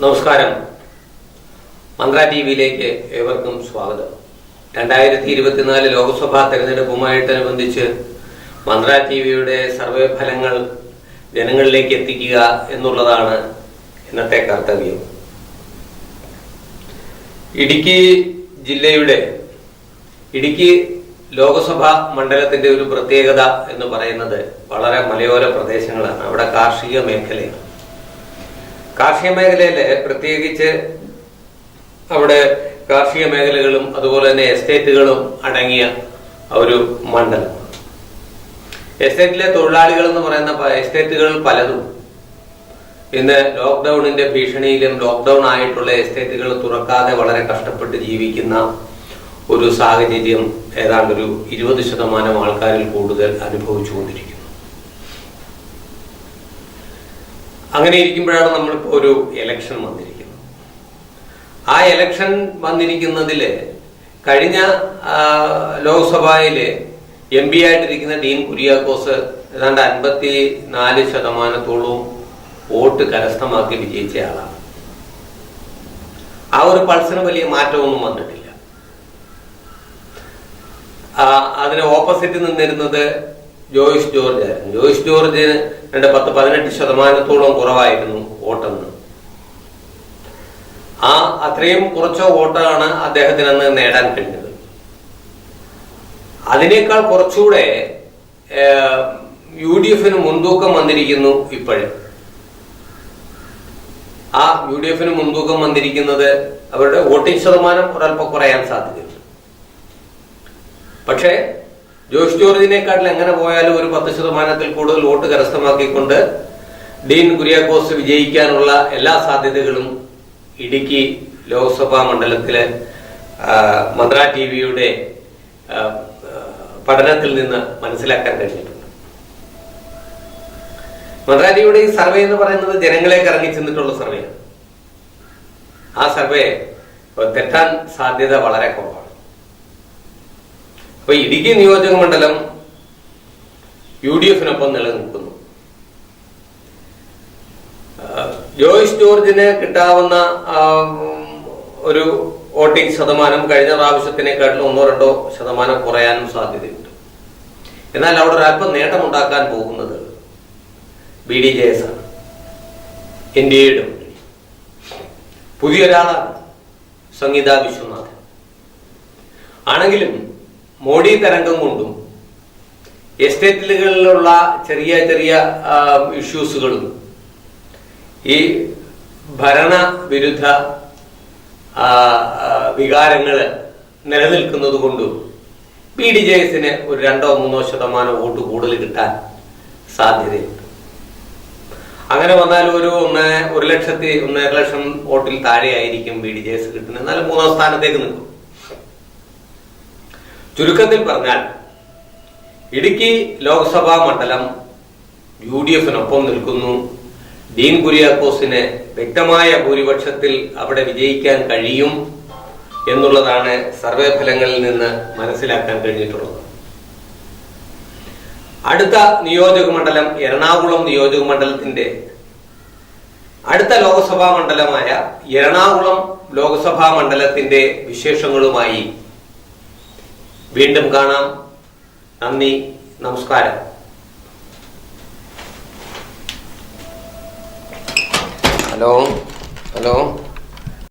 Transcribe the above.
നമസ്കാരം. മന്ത്ര ടി വിയിലേക്ക് ഏവർക്കും സ്വാഗതം. രണ്ടായിരത്തി ഇരുപത്തിനാല് ലോക്സഭാ തെരഞ്ഞെടുപ്പുമായിട്ടനുബന്ധിച്ച് മന്ത്ര ടി വിയുടെ സർവേ ഫലങ്ങൾ ജനങ്ങളിലേക്ക് എത്തിക്കുക എന്നുള്ളതാണ് ഇന്നത്തെ കർത്തവ്യം. ഇടുക്കി ജില്ലയുടെ ഇടുക്കി ലോകസഭാ മണ്ഡലത്തിന്റെ ഒരു പ്രത്യേകത എന്ന് പറയുന്നത് വളരെ മലയോര പ്രദേശങ്ങളാണ്. അവിടെ കാർഷിക മേഖലയാണ്. കാർഷിക മേഖലയിൽ പ്രത്യേകിച്ച് അവിടെ കാർഷിക മേഖലകളും അതുപോലെ തന്നെ എസ്റ്റേറ്റുകളും അടങ്ങിയ ഒരു മണ്ഡലം. എസ്റ്റേറ്റിലെ തൊഴിലാളികൾ എന്ന് പറയുന്ന എസ്റ്റേറ്റുകൾ പലതും. ഇന്ന് ലോക്ക്ഡൌണിന്റെ ഭീഷണിയിലും ലോക്ക്ഡൌൺ ആയിട്ടുള്ള എസ്റ്റേറ്റുകൾ തുറക്കാതെ വളരെ കഷ്ടപ്പെട്ട് ജീവിക്കുന്ന ഒരു സാഹചര്യം ഏതാണ്ട് ഒരു ഇരുപത് ശതമാനം ആൾക്കാരിൽ കൂടുതൽ അനുഭവിച്ചുകൊണ്ടിരിക്കുന്നു. അങ്ങനെ ഇരിക്കുമ്പോഴാണ് നമ്മളിപ്പോൾ ഒരു എലക്ഷൻ വന്നിരിക്കുന്നത്. ആ എലക്ഷൻ വന്നിരിക്കുന്നതിൽ കഴിഞ്ഞ ലോക്സഭയിൽ എം പി ആയിട്ടിരിക്കുന്ന ഡീൻ കുര്യാക്കോസ് ഏതാണ്ട് അൻപത്തി നാല് ശതമാനത്തോളവും വോട്ട് കരസ്ഥമാക്കി വിജയിച്ച ആളാണ്. ആ ഒരു പൾസിന് വലിയ മാറ്റമൊന്നും വന്നിട്ടില്ല. അതിന് ഓപ്പോസിറ്റ് നിന്നിരുന്നത് ജോയിസ് ജോർജ് ആയിരുന്നു ജോയിസ് ജോർജിന് രണ്ട് പത്ത് പതിനെട്ട് ശതമാനത്തോളം കുറവായിരുന്നു വോട്ടെന്ന്. ആ അത്രയും കുറച്ചോ വോട്ടാണ് അദ്ദേഹത്തിന് അന്ന് നേടാൻ കഴിഞ്ഞത്. അതിനേക്കാൾ കുറച്ചുകൂടെ യു ഡി എഫിന് മുൻതൂക്കം വന്നിരിക്കുന്നു ഇപ്പോഴും. ആ യു ഡി എഫിന് മുൻതൂക്കം വന്നിരിക്കുന്നത് അവരുടെ വോട്ടിംഗ് ശതമാനം ഒരൽപ്പം കുറയാൻ സാധ്യതയുണ്ട്. പക്ഷേ ജോഷ് ജോർജിനെക്കാട്ടിൽ എങ്ങനെ പോയാലും ഒരു പത്ത് ശതമാനത്തിൽ കൂടുതൽ വോട്ട് കരസ്ഥമാക്കിക്കൊണ്ട് ഡീൻ കുര്യാക്കോസ് വിജയിക്കാനുള്ള എല്ലാ സാധ്യതകളും ഇടുക്കി ലോക്സഭാ മണ്ഡലത്തിലെ മദ്ര ടി വിയുടെ പഠനത്തിൽ നിന്ന് മനസ്സിലാക്കാൻ കഴിഞ്ഞിട്ടുണ്ട്. മദ്ര ടി വിയുടെ ഈ സർവേ എന്ന് പറയുന്നത് ജനങ്ങളെ കറങ്ങി ചെന്നിട്ടുള്ള സർവേയാണ്. ആ സർവേ തെറ്റാൻ സാധ്യത വളരെ കുറവാണ്. അപ്പൊ ഇടുക്കി നിയോജക മണ്ഡലം യു ഡി എഫിനൊപ്പം നിലനിൽക്കുന്നു ജോയിസ് ജോർജിന് കിട്ടാവുന്ന ഒരു വോട്ടിംഗ് ശതമാനം കഴിഞ്ഞ പ്രാവശ്യത്തിനെക്കാട്ടിലും ഒന്നോ രണ്ടോ ശതമാനം കുറയാനും സാധ്യതയുണ്ട്. എന്നാൽ അവിടെ ഒരല്പം നേട്ടമുണ്ടാക്കാൻ പോകുന്നത് ബി ഡി ജെ എസ് ആണ്. എൻ ഡി എയുടെ പുതിയൊരാളാണ് സംഗീത വിശ്വനാഥൻ. ആണെങ്കിലും മോഡി തരംഗം കൊണ്ടും എസ്റ്റേറ്റുകളിലുള്ള ചെറിയ ചെറിയ ഇഷ്യൂസുകളും ഈ ഭരണ വിരുദ്ധ വികാരങ്ങൾ നിലനിൽക്കുന്നത് കൊണ്ടും ബി ഡി ജെ എസിന് ഒരു രണ്ടോ മൂന്നോ ശതമാനം വോട്ട് കൂടുതൽ കിട്ടാൻ സാധ്യതയുണ്ട്. അങ്ങനെ വന്നാൽ ഒരു ഒന്ന് ഒരു ലക്ഷത്തി ഒന്നര ലക്ഷം വോട്ടിൽ താഴെയായിരിക്കും ബി ഡി ജെ എസ് കിട്ടുന്നത്. എന്നാലും മൂന്നാം സ്ഥാനത്തേക്ക് നിൽക്കും. ചുരുക്കത്തിൽ പറഞ്ഞാൽ ഇടുക്കി ലോക്സഭാ മണ്ഡലം യു ഡി എഫിനൊപ്പം നിൽക്കുന്നു. ഡീൻ കുര്യാക്കോസിന് വ്യക്തമായ ഭൂരിപക്ഷത്തിൽ അവിടെ വിജയിക്കാൻ കഴിയും എന്നുള്ളതാണ് സർവേ ഫലങ്ങളിൽ നിന്ന് മനസ്സിലാക്കാൻ കഴിഞ്ഞിട്ടുള്ളത്. അടുത്ത നിയോജക മണ്ഡലം എറണാകുളം നിയോജക മണ്ഡലത്തിന്റെ അടുത്ത ലോക്സഭാ മണ്ഡലമായ എറണാകുളം ലോക്സഭാ മണ്ഡലത്തിന്റെ വിശേഷങ്ങളുമായി വീണ്ടും കാണാം. നന്ദി നമസ്കാരം. Hello hello.